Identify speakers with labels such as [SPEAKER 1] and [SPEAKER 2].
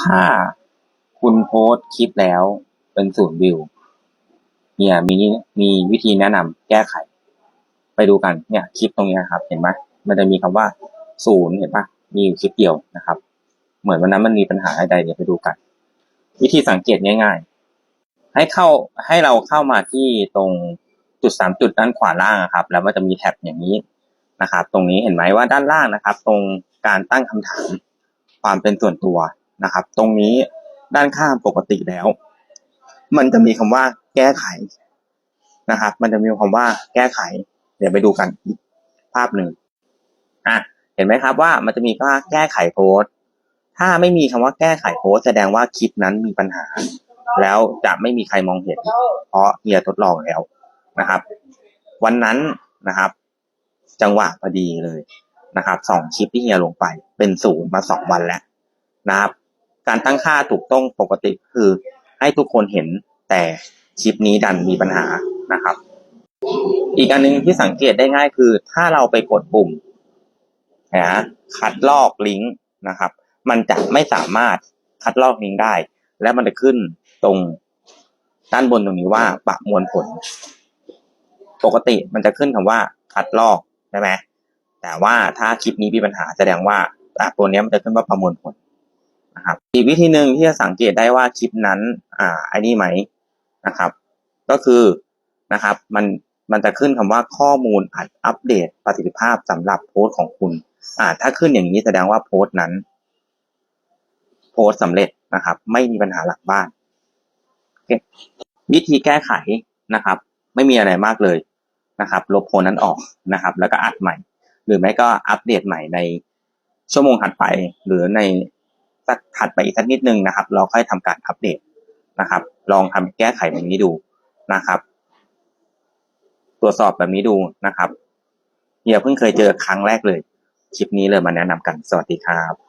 [SPEAKER 1] ถ้าคุณโพสต์คลิปแล้วเป็นศูนย์วิว เนี่ยมีมีวิธีแนะนำแก้ไข ไปดูกันเนี่ยคลิปตรงนี้ครับ เห็นไหมมันจะมีคำว่าศูนย์เห็นปะมีอยู่คลิปเดียวนะครับ เหมือนวันนั้นมันมีปัญหาอะไรเดี๋ยวไปดูกัน วิธีสังเกตง่าย ๆ ให้เข้าให้เราเข้ามาที่ตรงจุดสามจุดด้านขวาล่างอะครับ แล้วมันจะมีแท็บอย่างนี้นะครับ ตรงนี้เห็นไหมว่าด้านล่างนะครับ ตรงการตั้งคำถามความเป็นส่วนตัว นะครับ ตรงนี้ด้านข้างปกติแล้ว มันจะมีคำว่าแก้ไขนะครับ มันจะมีคำว่าแก้ไข เดี๋ยวไปดูกันอีกภาพหนึ่งอะเห็นไหมครับว่ามันจะมีว่าแก้ไขโพสถ้าไม่มีคำว่าแก้ไขโพสแสดงว่าคลิปนั้นมีปัญหา แล้วจะไม่มีใครมองเห็น เพราะเฮียทดลองแล้วนะครับ วันนั้นนะครับ จังหวะพอดีเลยนะครับสองคลิปที่เฮียลงไปเป็นศูนย์มาสองวันแล้วนะครับ การตั้งค่าถูกต้องปกติคือให้ทุกคนเห็นแต่คลิปนี้ดันมีปัญหานะครับ อีกอันหนึงที่สังเกตได้ง่ายคือ ถ้าเราไปกดปุ่มนะคัดลอกลิงก์นะครับ มันจะไม่สามารถคัดลอกลิงก์ได้ และมันจะขึ้นตรงด้านบนตรงนี้ว่าประมวลผล ปกติมันจะขึ้นคำว่าคัดลอกใช่ไหมแต่ว่าถ้าคลิปนี้มีปัญหาแสดงว่าตัวนี้มันจะขึ้นว่าประมวลผล นะครับอีกวิธีหนึ่งที่จะสังเกตได้ว่าคลิปนั้นอ่าไอ้นี่ไหมนะครับ ก็คือนะครับมันมันจะขึ้นคำว่าข้อมูลอัดอัปเดตประสิทธิภาพสำหรับโพสต์ของคุณ อ่า ถ้าขึ้นอย่างนี้แสดงว่าโพสต์นั้น โพสต์สำเร็จนะครับ ไม่มีปัญหาหลังบ้าน วิธีแก้ไขนะครับ ไม่มีอะไรมากเลยนะครับ ลบโพสนั้นออกนะครับ แล้วก็อัดใหม่ หรือไม่ก็อัปเดตใหม่ในชั่วโมงถัดไป หรือใน สักถัดไปอีกสักนิดนึงนะครับ เราค่อยทำการอัปเดตนะครับ ลองทำแก้ไขแบบนี้ดูนะครับ ตรวจสอบแบบนี้ดูนะครับเฮียเพิ่งเคยเจอครั้งแรกเลย คลิปนี้เลยมาแนะนำกันสวัสดีครับ